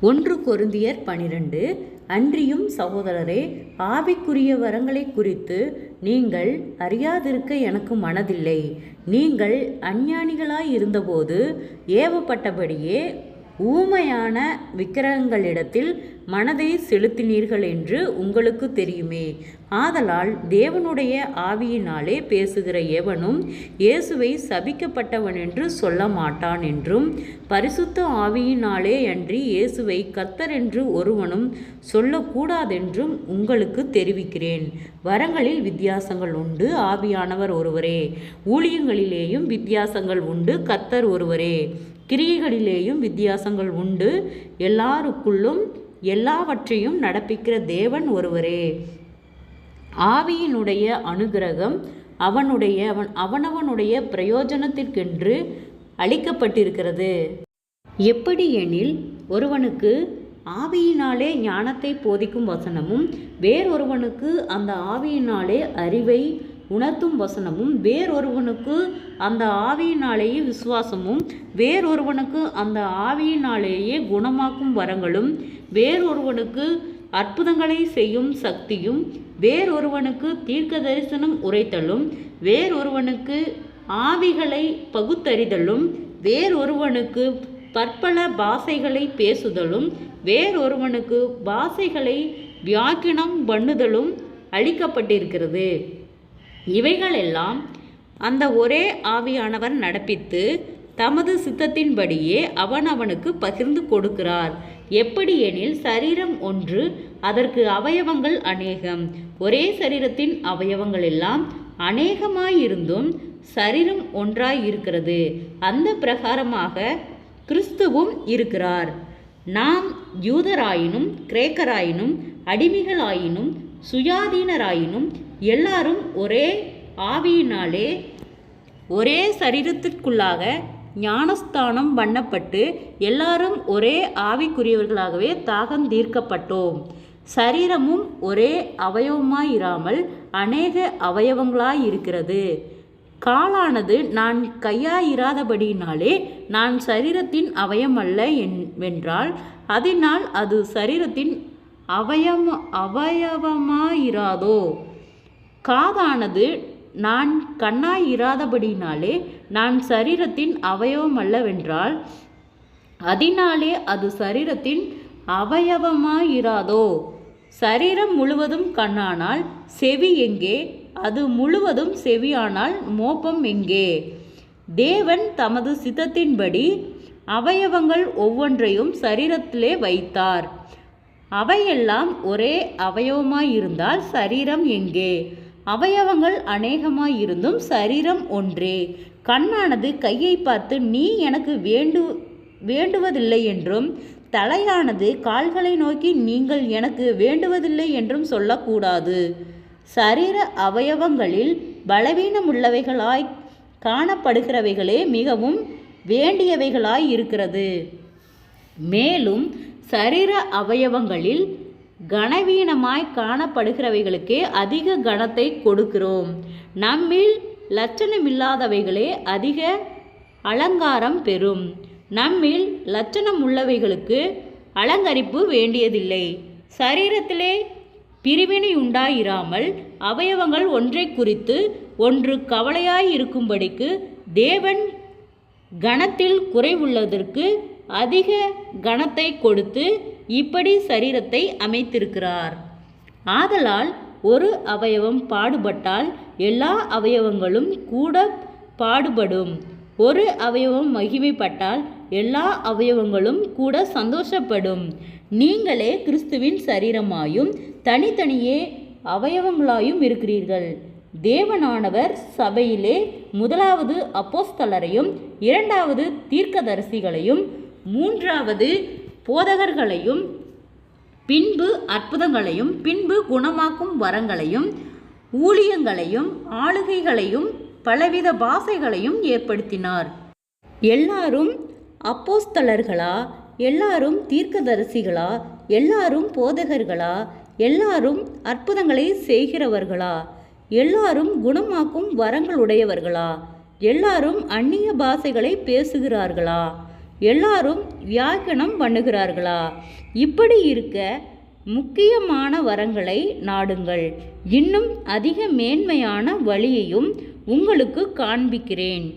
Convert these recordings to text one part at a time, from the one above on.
ஒன்று கொருந்தியர் பனிரெண்டு அன்றியும் சகோதரரே ஆவிக்குரிய வரங்களை குறித்து நீங்கள் அறியாதிருக்க எனக்கு மனதில்லை. நீங்கள் அஞ்ஞானிகளாய் இருந்தபோது ஏவப்பட்டபடியே ஊமையான விக்கிரகங்களிடத்தில் மனதை செலுத்தினீர்கள் என்று உங்களுக்கு தெரியுமே. ஆதலால் தேவனுடைய ஆவியினாலே பேசுகிற எவனும் இயேசுவை சபிக்கப்பட்டவன் என்று சொல்ல மாட்டான் என்றும் பரிசுத்த ஆவியினாலே அன்றி இயேசுவை கத்தர் என்று ஒருவனும் சொல்லக்கூடாதென்றும் உங்களுக்கு தெரிவிக்கிறேன். வரங்களில் வித்தியாசங்கள் உண்டு ஆவியானவர் ஒருவரே. ஊழியங்களிலேயும் வித்தியாசங்கள் உண்டு கத்தர் ஒருவரே. கிரியைகளிலேயும் வித்தியாசங்கள் உண்டு. எல்லாருக்குள்ளும் எல்லாவற்றையும் நடப்பிக்கிற தேவன் ஒருவரே. ஆவியினுடைய அனுகிரகம் அவனுடைய அவன் அவனவனுடைய பிரயோஜனத்திற்கென்று அளிக்கப்பட்டிருக்கிறது. எப்படி எனில் ஒருவனுக்கு ஆவியினாலே ஞானத்தை போதிக்கும் வசனமும் வேறொருவனுக்கு அந்த ஆவியினாலே அறிவை உணர்த்தும் வசனமும் வேறொருவனுக்கு அந்த ஆவியினாலேயே விசுவாசமும் வேறொருவனுக்கு அந்த ஆவியினாலேயே குணமாக்கும் வரங்களும் வேறொருவனுக்கு அற்புதங்களை செய்யும் சக்தியும் வேறொருவனுக்கு தீர்க்க தரிசனம் உரைத்தலும் வேறொருவனுக்கு ஆவிகளை பகுத்தறிதலும் வேறொருவனுக்கு பற்பல பாஷைகளை பேசுதலும் வேறொருவனுக்கு பாஷைகளை வியாக்கினம் பண்ணுதலும் அளிக்கப்பட்டிருக்கிறது. இவைகளெல்லாம் அந்த ஒரே ஆவியானவர் நடப்பித்து தமது சித்தத்தின்படியே அவனவனுக்கு பகிர்ந்து கொடுக்கிறார். எப்படி எனில் சரீரம் ஒன்று அதற்கு அவயவங்கள் அநேகம். ஒரே சரீரத்தின் அவயவங்கள் எல்லாம் அநேகமாயிருந்தும் சரீரம் ஒன்றாய் இருக்கிறது அந்த பிரகாரமாக கிறிஸ்துவும் இருக்கிறார். நாம் யூதராயினும் கிரேக்கராயினும் அடிமைகளாயினும் சுயாதீனராயினும் எல்லாரும் ஒரே ஆவியினாலே ஒரே சரீரத்திற்குள்ளாக ஞானஸ்தானம் பண்ணப்பட்டு எல்லாரும் ஒரே ஆவிக்குரியவர்களாகவே தாகம் தீர்க்கப்பட்டோம். சரீரமும் ஒரே அவயவமாயிராமல் அநேக அவயவங்களாயிருக்கிறது. காலானது நான் கையாயிராதபடியினாலே நான் சரீரத்தின் அவயமல்ல வென்றால் அதனால் அது சரீரத்தின் அவயம் அவயவமாயிராதோ? காதானது நான் கண்ணாயிராதபடினாலே நான் சரீரத்தின் அவயவம் அல்லவென்றால் அதனாலே அது சரீரத்தின் அவயவமாயிராதோ? சரீரம் முழுவதும் கண்ணானால் செவி எங்கே? அது முழுவதும் செவியானால் மோப்பம் எங்கே? தேவன் தமது சித்தத்தின்படி அவயவங்கள் ஒவ்வொன்றையும் சரீரத்திலே வைத்தார். அவையெல்லாம் ஒரே அவயவமாயிருந்தால் சரீரம் எங்கே? அவயவங்கள் அநேகமாயிருந்தும் சரீரம் ஒன்றே. கண்ணானது கையை பார்த்து நீ எனக்கு வேண்டு வேண்டுவதில்லை என்றும் தலையானது கால்களை நோக்கி நீங்கள் எனக்கு வேண்டுவதில்லை என்றும் சொல்லக்கூடாது. சரீர அவயவங்களில் பலவீனமுள்ளவைகளாய் காணப்படுகிறவைகளே மிகவும் வேண்டியவைகளாய் இருக்கிறது. மேலும் சரீர அவயவங்களில் கனவீனமாய் காணப்படுகிறவைகளுக்கே அதிக கனத்தை கொடுக்கிறோம். நம்மில் லட்சணமில்லாதவைகளே அதிக அலங்காரம் பெறும். நம்மில் லட்சணம் உள்ளவைகளுக்கு அலங்கரிப்பு வேண்டியதில்லை. சரீரத்திலே பிரிவினை உண்டாயிராமல் அவயவங்கள் ஒன்றை குறித்து ஒன்று கவலையாய் இருக்கும்படிக்கு தேவன் கணத்தில் குறைவுள்ளதற்கு அதிக கணத்தை கொடுத்து இப்படி சரீரத்தை அமைத்திருக்கிறார். ஆதலால் ஒரு அவயவம் பாடுபட்டால் எல்லா அவயவங்களும் கூட பாடுபடும். ஒரு அவயவம் மகிமைப்பட்டால் எல்லா அவயவங்களும் கூட சந்தோஷப்படும். நீங்களே கிறிஸ்துவின் சரீரமாயும் தனித்தனியே அவயவங்களாயும் இருக்கிறீர்கள். தேவனானவர் சபையிலே முதலாவது அப்போஸ்தலரையும் இரண்டாவது தீர்க்கதரிசிகளையும் மூன்றாவது போதகர்களையும் பின்பு அற்புதங்களையும் பின்பு குணமாக்கும் வரங்களையும் ஊழியங்களையும் ஆளுகைகளையும் பலவித பாசைகளையும் ஏற்படுத்தினார். எல்லாரும் அப்போஸ்தலர்களா? எல்லாரும் தீர்க்கதரிசிகளா? எல்லாரும் போதகர்களா? எல்லாரும் அற்புதங்களை செய்கிறவர்களா? எல்லாரும் குணமாக்கும் வரங்களுடையவர்களா? எல்லாரும் அந்நிய பாஷைகளை பேசுகிறார்களா? எல்லாரும் வியாக்கணம் பண்ணுகிறார்களா? இப்படி இருக்க முக்கியமான வரங்களை நாடுங்கள். இன்னும் அதிக மேன்மையான வழியையும் உங்களுக்கு காண்பிக்கிறேன்.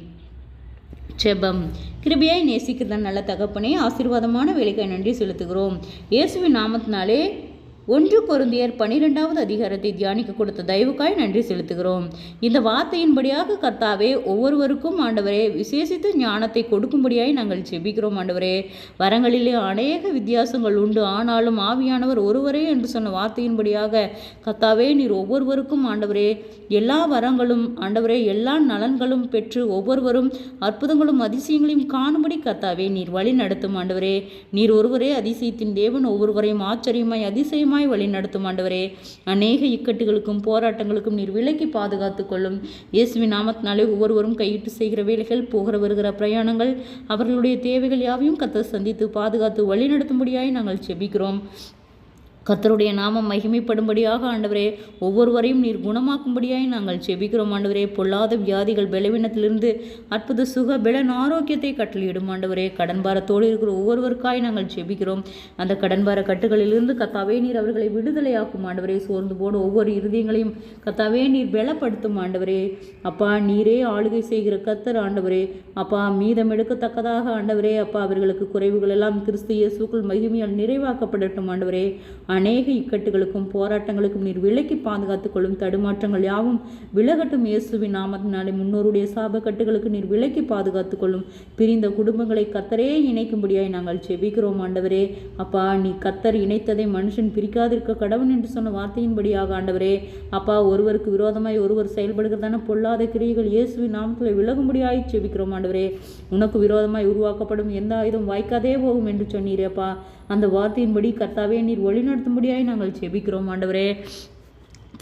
செபம். கிருபியாய் நேசிக்கிறதன் நல்ல தகப்பனே ஆசீர்வாதமான வேலைக்காய் நன்றி செலுத்துகிறோம். இயேசுவின் நாமத்தினாலே ஒன்று பொருந்தியர் பனிரெண்டாவது அதிகாரத்தை தியானிக்க கொடுத்த தயவுக்காய் நன்றி செலுத்துகிறோம். இந்த வார்த்தையின்படியாக கர்த்தாவே ஒவ்வொருவருக்கும் ஆண்டவரே விசேஷித்த ஞானத்தை கொடுக்கும்படியாய் நாங்கள் செபிக்கிறோம் ஆண்டவரே. வரங்களிலே அநேக வித்தியாசங்கள் உண்டு. ஆனாலும் ஆவியானவர் ஒருவரே என்று சொன்ன வார்த்தையின்படியாக கர்த்தாவே நீர் ஒவ்வொருவருக்கும் ஆண்டவரே எல்லா வரங்களும் ஆண்டவரே எல்லா நலன்களும் பெற்று ஒவ்வொருவரும் அற்புதங்களும் அதிசயங்களையும் காணும்படி கர்த்தாவே நீர் வழி நடத்தும் ஆண்டவரே. நீர் ஒருவரே அதிசயத்தின் தேவன் ஒவ்வொருவரையும் ஆச்சரியமாய் அதிசயம் வழி நடத்தும் ஆண்டவரே. அநேக இக்கட்டுகளுக்கும் போராட்டங்களுக்கும் நீர் விலக்கி பாதுகாத்து கொள்ளும். இயேசுவி நாமத்தினாலே ஒவ்வொருவரும் கையிட்டு செய்கிற வேலைகள் போகிற வருகிற பிரயாணங்கள் அவர்களுடைய தேவைகள் யாவையும் கத்த சந்தித்து பாதுகாத்து வழி நடத்தும்படியாய் நாங்கள் செபிக்கிறோம் கர்த்தருடைய நாமம் மகிமைப்படும்படியாக ஆண்டவரே ஒவ்வொருவரையும் நீர் குணமாக்கும்படியாய் நாங்கள் செபிக்கிறோம் ஆண்டவரே. பொல்லாத வியாதிகள் பலவீனத்திலிருந்து அற்புத சுக பலன் ஆரோக்கியத்தை கட்டளையிடும் ஆண்டவரே. கடன் பாரத்தோடு இருக்கிற ஒவ்வொருவருக்காய் நாங்கள் செபிக்கிறோம் அந்த கடன் பார கட்டுகளிலிருந்து கத்தாவே நீர் அவர்களை விடுதலையாக்கும் ஆண்டவரே. சோர்ந்து போன ஒவ்வொரு இருதயங்களையும் கத்தாவே நீர் பலப்படுத்தும் ஆண்டவரே. அப்பா நீரே ஆளுகை செய்கிற கத்தர் ஆண்டவரே. அப்பா மீதம் எடுக்கத்தக்கதாக ஆண்டவரே. அப்பா அவர்களுக்கு குறைவுகள் எல்லாம் கிறிஸ்து இயேசுக்குள் மகிமையால் நிறைவாக்கப்படட்டும் ஆண்டவரே. அநேக இக்கட்டுகளுக்கும் போராட்டங்களுக்கும் நீர் விலக்கி பாதுகாத்துக் கொள்ளும் தடுமாற்றங்கள் யாவும் விலகட்டும் இயேசுவின் நாமத்தினாலே. முன்னோருடைய சாபக்கட்டுகளுக்கு நீர் விலக்கி பாதுகாத்துக் கொள்ளும். பிரிந்த குடும்பங்களை கத்தரே இணைக்கும்படியாய் நாங்கள் செபிக்கிறோம் ஆண்டவரே. அப்பா நீ கத்தர் இணைத்ததை மனுஷன் பிரிக்காதிருக்க கடவுள் என்று சொன்ன வார்த்தையின்படியாக ஆண்டவரே. அப்பா ஒருவருக்கு விரோதமாய் ஒருவர் செயல்படுகிறதான பொல்லாத கிரியைகள் இயேசுவின் நாமத்தில் விலகும்படியாய் செவிக்கிறோம் ஆண்டவரே. உனக்கு விரோதமாய் உருவாக்கப்படும் எந்த ஆயுதம் வாய்க்காதே போகும் என்று சொன்னீரேப்பா அந்த வார்த்தையின்படி கர்த்தாவே நீர் வழிநடத்தும்படியாய் நாங்கள் செபிக்கிறோம் ஆண்டவரே.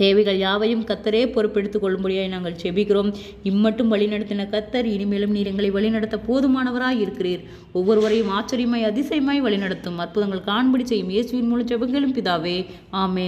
தேவைகள் யாவையும் கத்தரே பொறுப்பெடுத்துக் கொள்ளும்படியாய் நாங்கள் செபிக்கிறோம். இம்மட்டும் வழிநடத்தின கத்தர் இனிமேலும் நீர் எங்களை வழிநடத்த போதுமானவராய் இருக்கிறீர். ஒவ்வொருவரையும் ஆச்சரியமாய் அதிசயமாய் வழிநடத்தும். அற்புதங்கள் காண்பிடி செய்யும் இயேசுவின் மூலம் செபங்களும் பிதாவே. ஆமே